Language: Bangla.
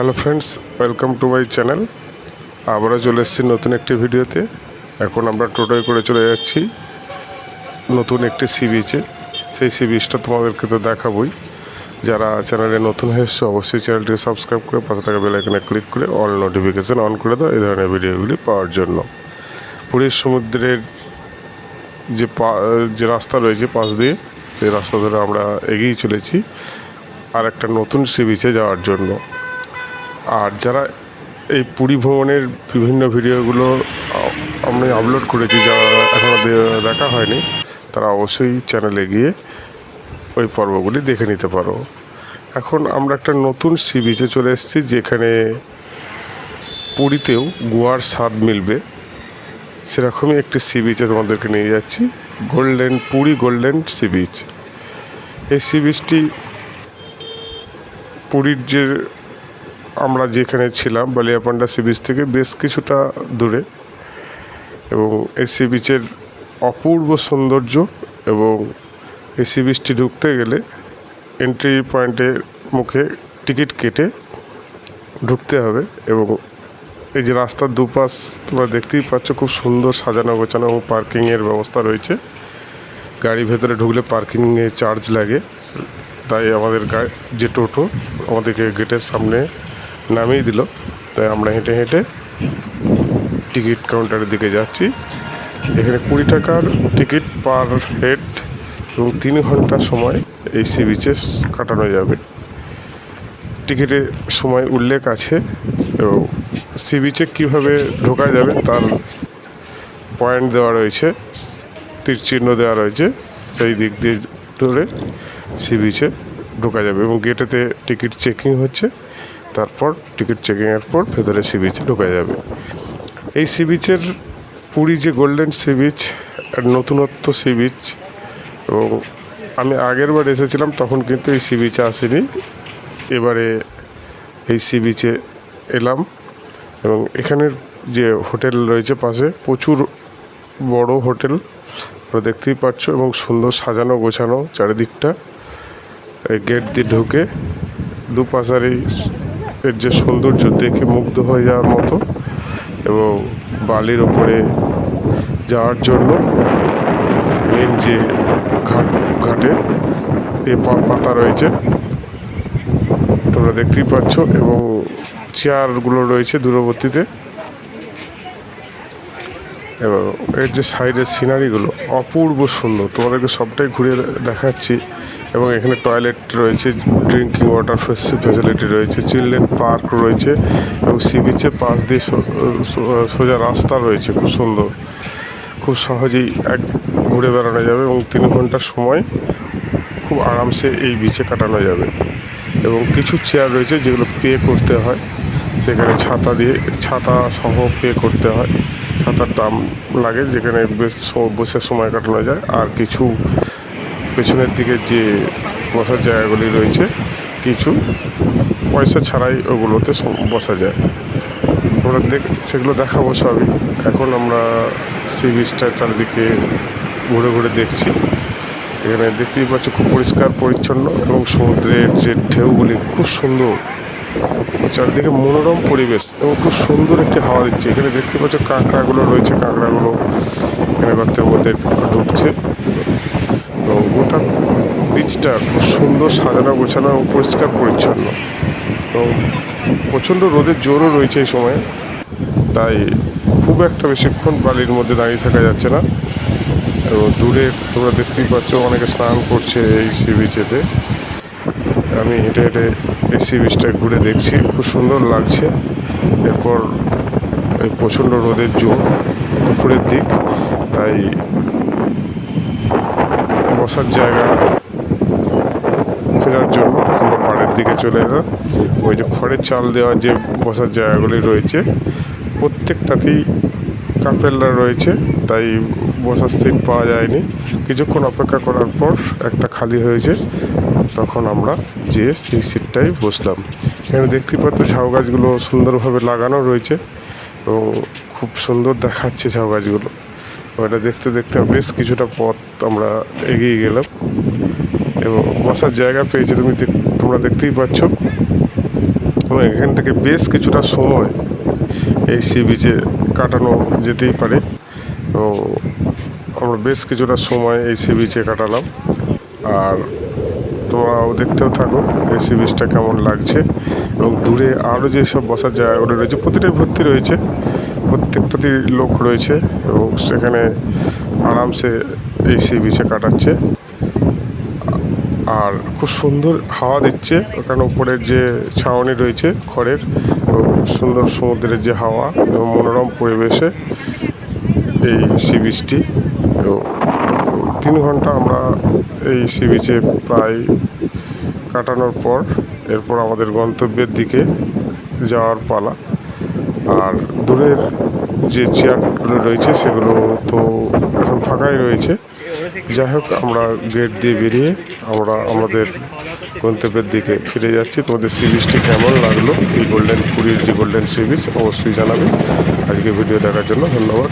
Hello friends, welcome to my channel. আবারও চলে এসেছি নতুন একটি ভিডিওতে। এখন আমরা টোটোয় করে চলে যাচ্ছি নতুন একটি সি বিচে। সেই সি বিচটা তোমাদেরকে তো দেখাবই। যারা চ্যানেলে নতুন হয়ে এসছো, অবশ্যই চ্যানেলটিকে সাবস্ক্রাইব করে পাশে থাকা বেলাইকনে ক্লিক করে অল নোটিফিকেশান অন করে দাও এই ধরনের ভিডিওগুলি পাওয়ার জন্য। পুরীর সমুদ্রের যে পা, যে রাস্তা রয়েছে পাশ দিয়ে, সেই রাস্তা ধরে আমরা এগিয়ে চলেছি। আর একটা নতুন সি বিচে যাওয়ার জন্য। আর যারা এই পুরী ভ্রমণের বিভিন্ন ভিডিওগুলো আমি আপলোড করেছি, যারা এখনও দেখা হয়নি, তারা অবশ্যই চ্যানেলে গিয়ে ওই পর্বগুলি দেখে নিতে পারো। এখন আমরা একটা নতুন সি বিচে চলে এসেছি, যেখানে পুরীতেও গোয়ার স্বাদ মিলবে। সেরকমই একটি সি বিচে তোমাদেরকে নিয়ে যাচ্ছি golden Puri golden sea beach এই সি বিচটি পুরীর যে আমরা যেখানে ছিলাম, বালিয়াপান্ডা সি বিচ থেকে বেশ কিছুটা দূরে এবং এই সি বিচের অপূর্ব সৌন্দর্য এবং এই সি বিচটি ঢুকতে গেলে এন্ট্রি পয়েন্টের মুখে টিকিট কেটে ঢুকতে হবে এবং এই যে রাস্তার দুপাশ তোমরা দেখতেই পাচ্ছ খুব সুন্দর সাজানো গোছানো এবং পার্কিংয়ের ব্যবস্থা রয়েছে। গাড়ি ভেতরে ঢুকলে পার্কিংয়ে চার্জ লাগে। তাই আমাদের যে টোটো আমাদেরকে গেটের সামনে নামিয়ে দিল। তাই আমরা হেঁটে হেঁটে টিকিট কাউন্টারের দিকে যাচ্ছি। এখানে কুড়ি টাকার টিকিট পার হেড এবং তিন ঘণ্টা সময় এই সি বিচে কাটানো যাবে। টিকিটের সময় উল্লেখ আছে এবং সি বিচে কীভাবে ঢোকা যাবে তার পয়েন্ট দেওয়া রয়েছে, তীর চিহ্ন দেওয়া রয়েছে, সেই দিক দিয়ে ধরে সি বিচে ঢোকা যাবে এবং গেটেতে টিকিট চেকিং হচ্ছে। তারপর টিকিট চেকিংয়ের পর ভেতরে সি বিচে ঢোকা যাবে। এই সি বিচের পুরী যে গোল্ডেন সি বিচ, নতুনত্ব সি বিচ, এবং আমি আগের বার এসেছিলাম, তখন কিন্তু এই সি বিচে আসিনি। এবারে এই সি বিচে এলাম, এবং এখানের যে হোটেল রয়েছে পাশে, প্রচুর বড় হোটেল, তোমরা দেখতেই পাচ্ছ, এবং সুন্দর সাজানো গোছানো চারিদিকটা। এই গেট দিয়ে ঢুকে দুপাশারই এর যে সৌন্দর্য দেখে মুগ্ধ হয়ে যাওয়ার মতো এবং বালির ওপরে যাওয়ার জন্য মেন যে ঘাট, ঘাটে এ পাতা রয়েছে, তোমরা দেখতেই পাচ্ছ এবং চেয়ারগুলো রয়েছে দূরবর্তীতে। এবং এর যে সাইডের সিনারিগুলো অপূর্ব সুন্দর। তোমাদেরকে সবটাই ঘুরে দেখাচ্ছি। এবং এখানে টয়লেট রয়েছে ড্রিঙ্কিং ওয়াটার ফেসিলিটি রয়েছে চিলড্রেন পার্ক রয়েছে এবং সি বিচের পাশ দিয়ে সোজা রাস্তা রয়েছে, খুব সুন্দর। খুব সহজেই এক ঘুরে বেড়ানো যাবে এবং তিন ঘণ্টার সময় খুব আরামসে এই বিচে কাটানো যাবে। এবং কিছু চেয়ার রয়েছে যেগুলো পে করতে হয়। সেখানে ছাতা দিয়ে ছাতা সহ পে করতে হয়। ছাতার দাম লাগে, যেখানে বেশ বসে সময় কাটানো যায়। আর কিছু পেছনের দিকে যে বসার জায়গাগুলি রয়েছে, কিছু পয়সা ছাড়াই ওগুলোতে বসা যায়। তোমরা দেখ সেগুলো দেখাবো সবই। এখন আমরা সি বিচটার চারিদিকে ঘুরে ঘুরে দেখছি। এখানে দেখতেই পাচ্ছ খুব পরিষ্কার, পরিচ্ছন্ন এবং সমুদ্রের যে ঢেউগুলি খুব সুন্দর। চারিদিকে মনোরম পরিবেশ এবং খুব সুন্দর একটি হাওয়া দিচ্ছে। এখানে দেখতে পাচ্ছ কাঁকড়াগুলো রয়েছে, কাঁকড়াগুলো এখানে গর্তের মধ্যে ঢুকছে। এবং গোটা বিচটা খুব সুন্দর সাজানো, গোছানো এবং পরিষ্কার পরিচ্ছন্ন। এবং প্রচণ্ড রোদের জোরও রয়েছে এই সময়। তাই খুব একটা বেশিক্ষণ বালির মধ্যে দাঁড়িয়ে থাকা যাচ্ছে না। এবং দূরে তোমরা দেখতেই পাচ্ছ অনেকে স্নান করছে এই সি বিচেতে আমি হেঁটে হেঁটে এসি বিচটা ঘুরে দেখছি, খুব সুন্দর লাগছে। এরপর এই প্রচণ্ড রোদের জোর, দুপুরের দিক, তাই বসার জায়গা খোঁজার জন্য আমরা পাড়ের দিকে চলে এলাম। ওই যে খড়ের চাল দেওয়া যে বসার জায়গাগুলি রয়েছে, প্রত্যেকটাতেই কাপেলরা রয়েছে, তাই বসার সিট পাওয়া যায়নি। কিছুক্ষণ অপেক্ষা করার পর একটা খালি হয়েছে তখন আমরা যেয়ে সেই সিটটাই বসলাম। এখানে দেখতে পাচ্ছ ঝাউ গাছগুলো সুন্দরভাবে লাগানো রয়েছে এবং খুব সুন্দর দেখাচ্ছে ঝাউ গাছগুলো। ওটা দেখতে দেখতে বেশ কিছুটা পথ আমরা এগিয়ে গেলাম এবং বসার জায়গা পেয়েছি তুমি তোমরা দেখতেই পাচ্ছ। এবং এখান থেকে বেশ কিছুটা সময় এই সি বিচে কাটানো যেতেই পারে। এবং আমরা বেশ কিছুটা সময় এই সি বিচে কাটালাম। আর তোমরাও দেখতেও থাকো এই সি বিচটা কেমন লাগছে। এবং দূরে আরও যেসব বসার জায়গাগুলো রয়েছে, প্রতিটাই ভর্তি রয়েছে। প্রত্যেকটাতেই লোক রয়েছে এবং সেখানে আরামসে এই সি বিচে কাটাচ্ছে। আর খুব সুন্দর হাওয়া দিচ্ছে, ওখানে উপরের যে ছাউনি রয়েছে খড়ের সুন্দর সমুদ্রের যে হাওয়া এবং মনোরম পরিবেশে এই সি বিচটি তিন ঘণ্টা আমরা এই সি বিচে প্রায় কাটানোর পর এরপর আমাদের গন্তব্যের দিকে যাওয়ার পালা। আর দূরের যে চেয়ারগুলো রয়েছে সেগুলো তো এখন ফাঁকাই রয়েছে। যাই হোক, আমরা গেট দিয়ে বেরিয়ে আমরা আমাদের গন্তব্যের দিকে ফিরে যাচ্ছি। তোমাদের সি বিচটি কেমন লাগল? এই গোল্ডেন পুরীর যে গোল্ডেন সি বিচ অবশ্যই জানাবে। আজকে ভিডিও দেখার জন্য ধন্যবাদ।